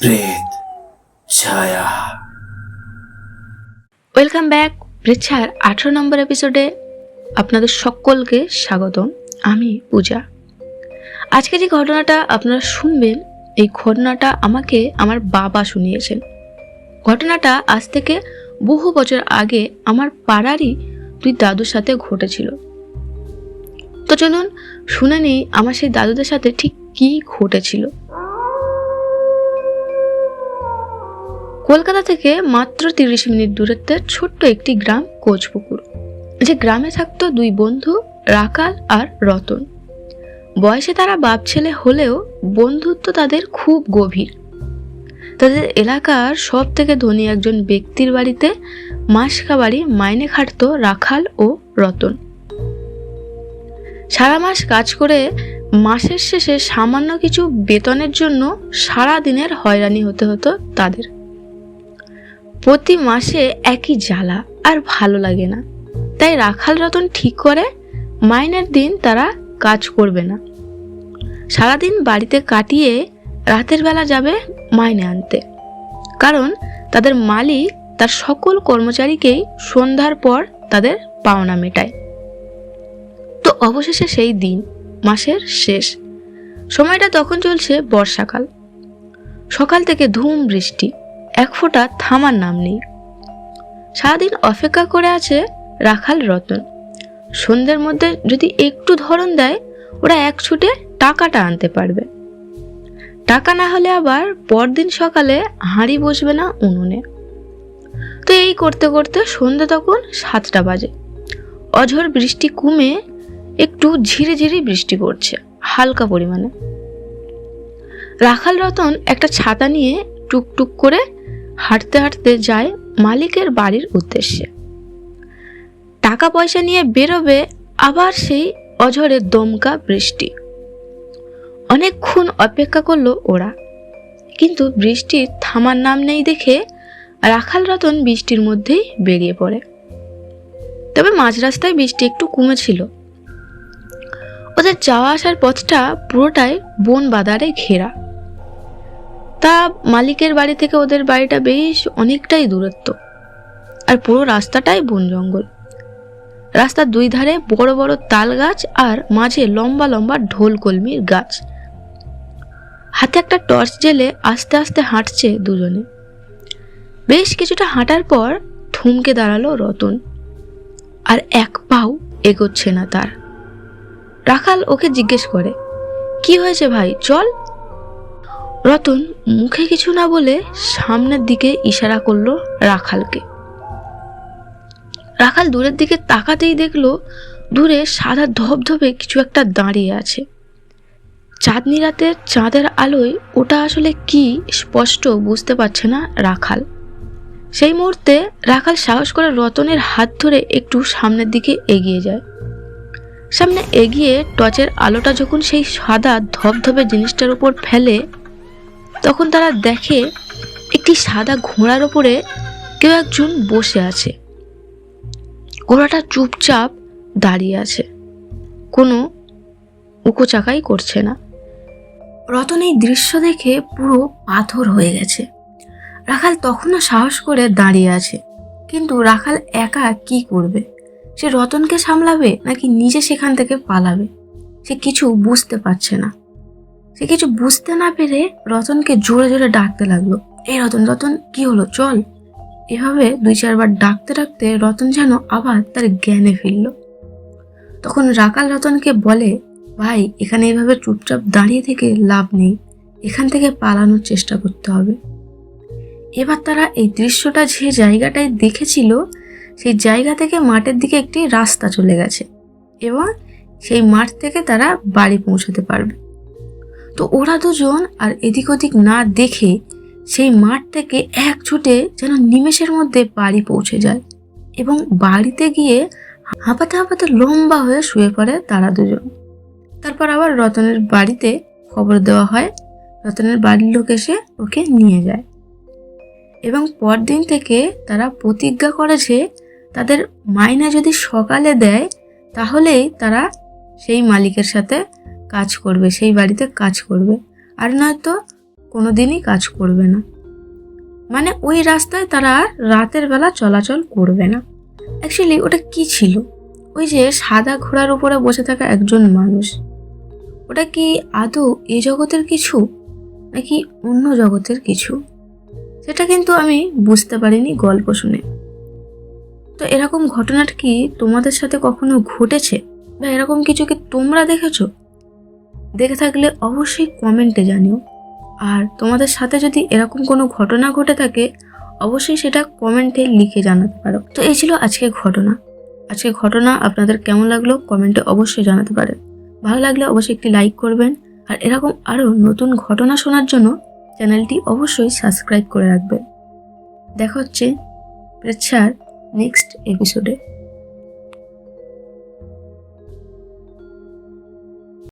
প্রেত ছায়া। Welcome back প্রেচ্ছার আঠারো নম্বর এপিসোডে আপনাদের সকলকে স্বাগতম। আমি পূজা। আজকে যে ঘটনাটা আপনারা শুনবেন, এই ঘটনাটা আমাকে আমার বাবা শুনিয়েছেন। ঘটনাটা আজ থেকে বহু বছর আগে আমার পাড়ারই দুই দাদুর সাথে ঘটেছিল। তো চলুন শুনে নিই আমার সেই দাদুদের সাথে ঠিক কী ঘটেছিল। কলকাতা থেকে মাত্র তিরিশ মিনিট দূরত্বে ছোট্ট একটি গ্রাম কোচপুকুর, যে গ্রামে থাকতো দুই বন্ধু রাকাল আর রতন। বয়সে তারা বাপ ছেলে হলেও বন্ধুত্ব তাদের খুব গভীর। তাদের এলাকার সব থেকে ধনী একজন ব্যক্তির বাড়িতে মাস খাবারই মাইনে খাটতো রাখাল ও রতন। সারা মাস কাজ করে মাসের শেষে সামান্য কিছু বেতনের জন্য সারা দিনের হয়রানি হতে হতো তাদের। প্রতি মাসে একই জ্বালা আর ভালো লাগে না। তাই রাখাল রতন ঠিক করে, মাইনের দিন তারা কাজ করবে না। সারাদিন বাড়িতে কাটিয়ে রাতের বেলা যাবে মাইনে আনতে। কারণ তাদের মালিক তার সকল কর্মচারীকেই সন্ধ্যার পর তাদের পাওনা মেটায়। তো অবশেষে সেই দিন, মাসের শেষ। সময়টা তখন চলছে বর্ষাকাল। সকাল থেকে ধুম বৃষ্টি। এক ফোঁটা থামার নাম নেই। সারাদিন অপেক্ষা করে আছে রাখাল রতন। সন্ধ্যের মধ্যে যদি একটু ধরন দেয়, ওরা এক ছুটে টাকাটা আনতে পারবে। টাকা না হলে আবার পরদিন সকালে হাঁড়ি বসবে না উনুনে। তো এই করতে করতে সন্ধ্যে তখন সাতটা বাজে। অঝোর বৃষ্টি কমে একটু ঝিরে ঝিরে বৃষ্টি পড়ছে, হালকা পরিমাণে। রাখাল রতন একটা ছাতা নিয়ে টুকটুক করে হাঁটতে হাঁটতে যায় মালিকের বাড়ির উদ্দেশ্যে। টাকা পয়সা নিয়ে বেরোবে আবার সেই অঝরে দমকা বৃষ্টি। অনেকক্ষণ অপেক্ষা করল ওরা। কিন্তু বৃষ্টির থামার নাম নেই দেখে রাখাল রতন বৃষ্টির মধ্যেই বেরিয়ে পড়ে। তবে মাঝ রাস্তায় বৃষ্টি একটু কমেছিল। ওদের যাওয়া আসার পথটা পুরোটাই বন বাদারে ঘেরা। তা মালিকের বাড়ি থেকে ওদের বাড়িটা বেশ অনেকটাই দূরত্ব। আর পুরো রাস্তাটাই বন জঙ্গল। রাস্তার দুই ধারে বড় বড় তাল গাছ আর মাঝে লম্বা লম্বা ঢোল কলমির গাছ। হাতে একটা টর্চ জেলে আস্তে আস্তে হাঁটছে দুজনে। বেশ কিছুটা হাঁটার পর থমকে দাঁড়াল রতন। আর এক পাও এগোচ্ছে না তার। রাখাল ওকে জিজ্ঞেস করে, কি হয়েছে ভাই? চল। রতন মুখে কিছু না বলে সামনের দিকে ইশারা করল রাখালকে। রাখাল দূরের দিকে তাকাতেই দেখল দূরে সাদা ধবধবে কিছু একটা দাঁড়িয়ে আছে। চাঁদনি রাতের চাঁদের আলোয় ওটা আসলে কি স্পষ্ট বুঝতে পারছে না রাখাল। সেই মুহূর্তে রাখাল সাহস করে রতনের হাত ধরে একটু সামনের দিকে এগিয়ে যায়। সামনে এগিয়ে টর্চের আলোটা যখন সেই সাদা ধবধবে জিনিসটার উপর ফেলে তখন তারা দেখে একটি সাদা ঘোড়ার ওপরে কেউ একজন বসে আছে। ঘোড়াটা চুপচাপ দাঁড়িয়ে আছে। কোনো উকোচাকাই করছে না। রতন এই দৃশ্য দেখে পুরো পাথর হয়ে গেছে। রাখাল তখনও সাহস করে দাঁড়িয়ে আছে। কিন্তু রাখাল একা কি করবে? সে রতনকে সামলাবে নাকি নিজে সেখান থেকে পালাবে? সে কিছু বুঝতে পারছে না। সে কিছু বুঝতে না পেরে রতনকে জোরে জোরে ডাকতে লাগল। এই রতন রতন, কি হলো? চল। এভাবে দুই চারবার ডাকতে ডাকতে রতন যেন আবার তার জ্ঞানে ফিরল। তখন রাকাল রতনকে বলে, ভাই, এখানে এভাবে চুপচাপ দাঁড়িয়ে থেকে লাভ নেই। এখান থেকে পালানোর চেষ্টা করতে হবে। এবার তারা এই দৃশ্যটা যে জায়গাটায় দেখেছিল, সেই জায়গা থেকে মাঠের দিকে একটি রাস্তা চলে গেছে এবং সেই মাঠ থেকে তারা বাড়ি পৌঁছাতে পারবে। তো ওরা দুজন আর এদিক ওদিক না দেখে সেই মাঠ থেকে এক ছুটে যেন নিমেষের মধ্যে বাড়ি পৌঁছে যায় এবং বাড়িতে গিয়ে হাঁপাতে হাঁপাতে লম্বা হয়ে শুয়ে পড়ে তারা দুজন। তারপর আবার রতনের বাড়িতে খবর দেওয়া হয়। রতনের বাড়ির লোক এসে ওকে নিয়ে যায়। এবং পরদিন থেকে তারা প্রতিজ্ঞা করেছে তাদের মাইনা যদি সকালে দেয়, তাহলেই তারা সেই মালিকের সাথে কাজ করবে, সেই বাড়িতে কাজ করবে। আর নয়তো কোনো দিনই কাজ করবে না। মানে ওই রাস্তায় তারা আর রাতের বেলা চলাচল করবে না। অ্যাকচুয়ালি ওটা কি ছিল? ওই যে সাদা ঘোড়ার উপরে বসে থাকা একজন মানুষ। ওটা কি আদৌ এ জগতের কিছু? নাকি অন্য জগতের কিছু? সেটা কিন্তু আমি বুঝতে পারিনি গল্প শুনে। তো এরকম ঘটনাটা কি তোমাদের সাথে কখনো ঘটেছে? বা এরকম কিছু কি তোমরা দেখেছ? দেখে থাকলে অবশ্যই কমেন্টে জানিও। আর তোমাদের সাথে যদি এরকম কোনো ঘটনা ঘটে থাকে, অবশ্যই সেটা কমেন্টে লিখে জানাতে পারো। তো এই ছিল আজকে ঘটনা। আজকে ঘটনা আপনাদের কেমন লাগল কমেন্টে অবশ্যই জানাতে পারেন ভালো লাগলে অবশ্যই একটি লাইক করবেন। আর এরকম আরও নতুন ঘটনা শোনার জন্য চ্যানেলটি অবশ্যই সাবস্ক্রাইব করে রাখবেন। দেখা হচ্ছে প্রেচ্ছার নেক্সট এপিসোডে